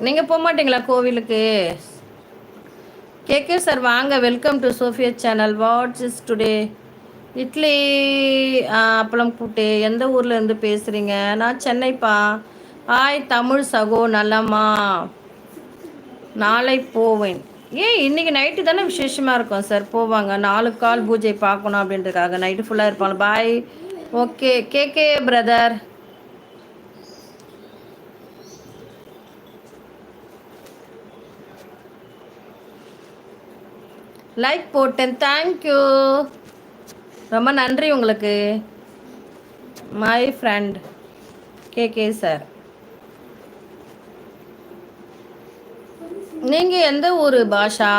நீங்கள் போக மாட்டீங்களா கோவிலுக்கு? கேகே சார் வாங்க. Welcome to Sophia channel what's is today idli appalam kootu. எந்த ஊரில் இருந்து பேசுகிறீங்க நான் சென்னைப்பா. ஹாய் தமிழ் சகோ நல்லம்மா நாளை போவேன். ஏன் இன்றைக்கி நைட்டு தானே விசேஷமாக இருக்கும் சார். போவாங்க. நாலு கால் பூஜை பார்க்கணும் அப்படின்றதுக்காக. நைட்டு ஃபுல்லாக இருப்பாங்க. Bye okay KK brother like போட்டேன். தேங்க்யூ ரொம்ப நன்றி உங்களுக்கு. My friend K K sir நீங்கள் எந்த ஊர் பாஷா?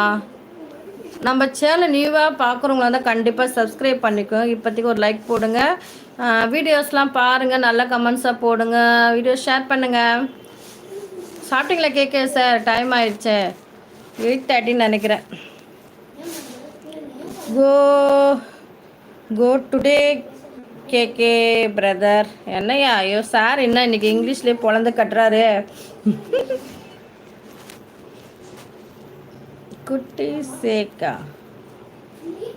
நம்ம சேனல் நியூவாக பார்க்குறவங்களா இருந்தால் கண்டிப்பாக சப்ஸ்கிரைப் பண்ணிக்கோ இப்போதைக்கு ஒரு லைக் போடுங்க. வீடியோஸ்லாம் பாருங்கள் நல்ல கமெண்ட்ஸாக போடுங்க. வீடியோ ஷேர் பண்ணுங்கள் சாப்பிட்டீங்களா கேட்க சார் டைம் ஆயிடுச்சு. எயிட் தேர்ட்டின்னு நினைக்கிறேன். Go go today K K brother. என்னையா ஐயோ சார் என்ன இன்னைக்கு இங்கிலீஷ்லேயே பொழந்து கட்டுறாரு? குட்டி சேக்கா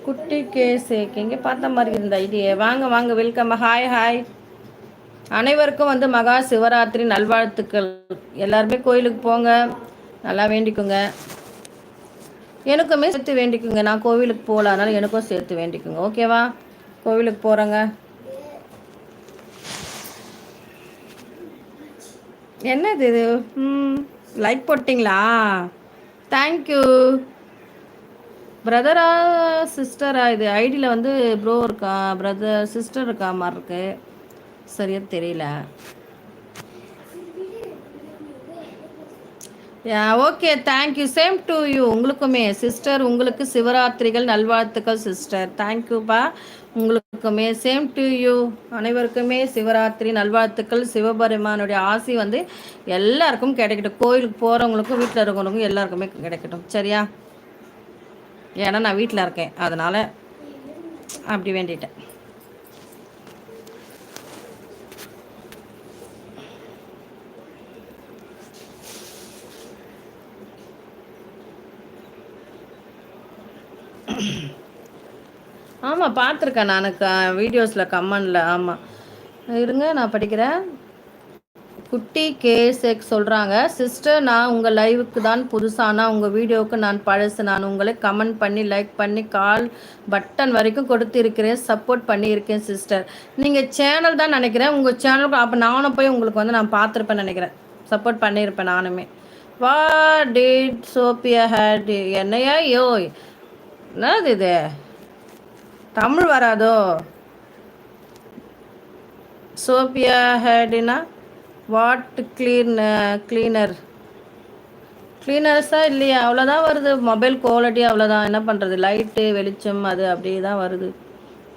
குட்டி கே சேக். இங்கே பார்த்த மாதிரி இருந்த ஐடியே. வாங்க வாங்க வெல்கம் ஹாய் ஹாய் அனைவருக்கும் வந்து மகா சிவராத்திரி நல்வாழ்த்துக்கள். எல்லாருமே கோயிலுக்கு போங்க. நல்லா வேண்டிக்கோங்க. எனக்குமே சேர்த்து வேண்டிக்குங்க. நான் கோவிலுக்கு போகல. எனக்கும் சேர்த்து வேண்டிக்குங்க. ஓகேவா? கோவிலுக்கு போகிறேங்க என்னது இது? ம். லைக் போட்டிங்களா? தேங்க்யூ பிரதரா சிஸ்டரா இது ஐடியில் வந்து ப்ரோ இருக்கா? பிரதர் சிஸ்டர் இருக்கா? மாதிரி இருக்குது சரியாக தெரியல. Okay thank you same to you உங்களுக்குமே. சிஸ்டர் உங்களுக்கு சிவராத்திரிகள் நல்வாழ்த்துக்கள் சிஸ்டர் தேங்க்யூப்பா உங்களுக்குமே. சேம் டு யூ அனைவருக்குமே சிவராத்திரி நல்வாழ்த்துக்கள். சிவபெருமானுடைய ஆசி வந்து எல்லாருக்கும் கிடைக்கட்டும். கோயிலுக்கு போகிறவங்களுக்கும் வீட்டில் இருக்கிறவங்களுக்கும் எல்லாருக்குமே கிடைக்கட்டும். சரியா? ஏன்னா நான் வீட்டில் இருக்கேன். அதனால் அப்படி வேண்டிட்டேன். ஆமாம் பார்த்துருக்கேன் நான். க வீடியோஸில் கம்மனில் ஆமாம் இருங்க நான் படிக்கிறேன். குட்டி கேசெக் சொல்கிறாங்க சிஸ்டர் நான் உங்கள் லைவுக்கு தான் புதுசானா? உங்கள் வீடியோவுக்கு நான் பழசு. நான் உங்களை கமெண்ட் பண்ணி லைக் பண்ணி கால் பட்டன் வரைக்கும் கொடுத்துருக்கிறேன். சப்போர்ட் பண்ணியிருக்கேன் சிஸ்டர் நீங்கள் சேனல் தான் நினைக்கிறேன். உங்கள் சேனலுக்கு அப்போ நானும் போய் உங்களுக்கு வந்து நான் பார்த்துருப்பேன் நினைக்கிறேன். சப்போர்ட் பண்ணியிருப்பேன் நானுமே. வா டேட் சோப்பியா ஹேட் என்னையா? யோய். என்னது இது? தமிழ் வராதோ? சோபியா ஹேடினா வாட் க்ளீன் க்ளீனர் க்ளீனர்ஸாக இல்லையா? அவ்வளோதான் வருது. மொபைல் குவாலிட்டி அவ்வளோதான் என்ன பண்ணுறது லைட்டு வெளிச்சம் அது அப்படியே தான் வருது.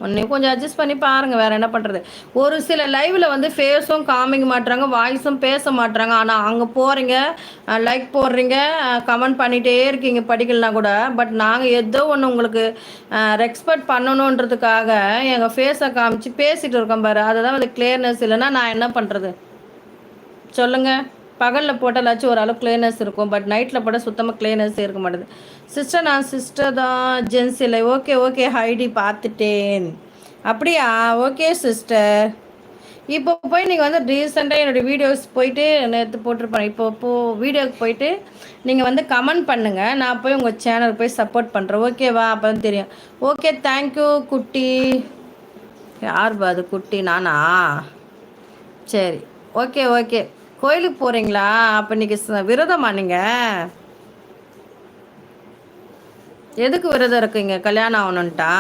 ஒன்றையும் கொஞ்சம் அட்ஜஸ்ட் பண்ணி பாருங்கள் வேறு என்ன பண்ணுறது ஒரு சில லைவில் வந்து ஃபேஸும் காமிக்க மாட்டுறாங்க வாய்ஸும் பேச மாட்டுறாங்க. ஆனால் அங்கே போகிறீங்க லைக் போடுறீங்க கமெண்ட் பண்ணிகிட்டே இருக்கீங்க படிக்கலனா கூட. பட் நாங்கள் ஏதோ ஒன்று உங்களுக்கு ரெஸ்பெக்ட் பண்ணணுன்றதுக்காக எங்கள் ஃபேஸை காமிச்சு பேசிகிட்டு இருக்கோம் பாரு. அதுதான் வந்து கிளியர்னஸ் இல்லைன்னா நான் என்ன பண்ணுறது சொல்லுங்கள் பகலில் போட்டாலாச்சும் ஓரளவு கிளீனஸ் இருக்கும். பட் நைட்டில் போட்டால் சுத்தமாக கிளீனஸ் இருக்க மாட்டேது. சிஸ்டர் நான் சிஸ்டர் தான். ஜென்ஸ் இல்லை ஓகே ஓகே ஹைடி பார்த்துட்டேன். அப்படியா? ஓகே சிஸ்டர் இப்போ போய் நீங்கள் வந்து ரீசெண்டாக என்னுடைய வீடியோஸ் போயிட்டு நேற்று போட்டிருப்பேன். இப்போ இப்போ வீடியோக்கு போயிட்டு நீங்கள் வந்து கமெண்ட் பண்ணுங்கள் நான் போய் உங்கள் சேனல் போய் சப்போர்ட் பண்ணுறேன் ஓகேவா அப்போ தான் தெரியும். ஓகே தேங்க்யூ குட்டி. யார் அது குட்டி? நானா? சரி. ஓகே ஓகே கோயிலுக்கு போகிறீங்களா அப்போ இன்றைக்கி விரதமா நீங்கள் எதுக்கு விரதம் இருக்குங்க? கல்யாணம் ஆகணுன்ட்டா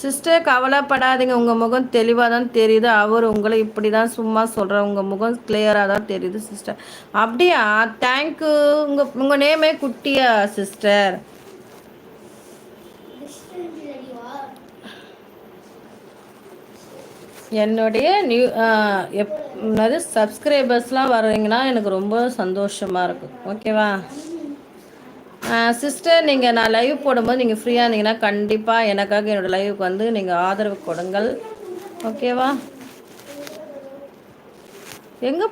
சிஸ்டர் கவலைப்படாதீங்க. உங்கள் முகம் தெளிவாக தான் தெரியுது. அவர் உங்களை இப்படி தான் சும்மா சொல்கிற உங்கள் முகம் கிளியராக தான் தெரியுது சிஸ்டர் அப்படியா? தேங்க்யூ உங்கள் உங்கள் நேமே குட்டியா சிஸ்டர் என்னுடைய நியூ எப் என்னது சப்ஸ்கிரைபர்ஸ்லாம் வர்றீங்கன்னா எனக்கு ரொம்ப சந்தோஷமாக இருக்கும் ஓகேவா சிஸ்டர் நீங்கள் நான் லைவ் போடும்போது நீங்கள் ஃப்ரீயாக இருந்தீங்கன்னா கண்டிப்பாக எனக்காக என்னோடய லைவுக்கு வந்து நீங்கள் ஆதரவு கொடுங்கள். ஓகேவா எங்கே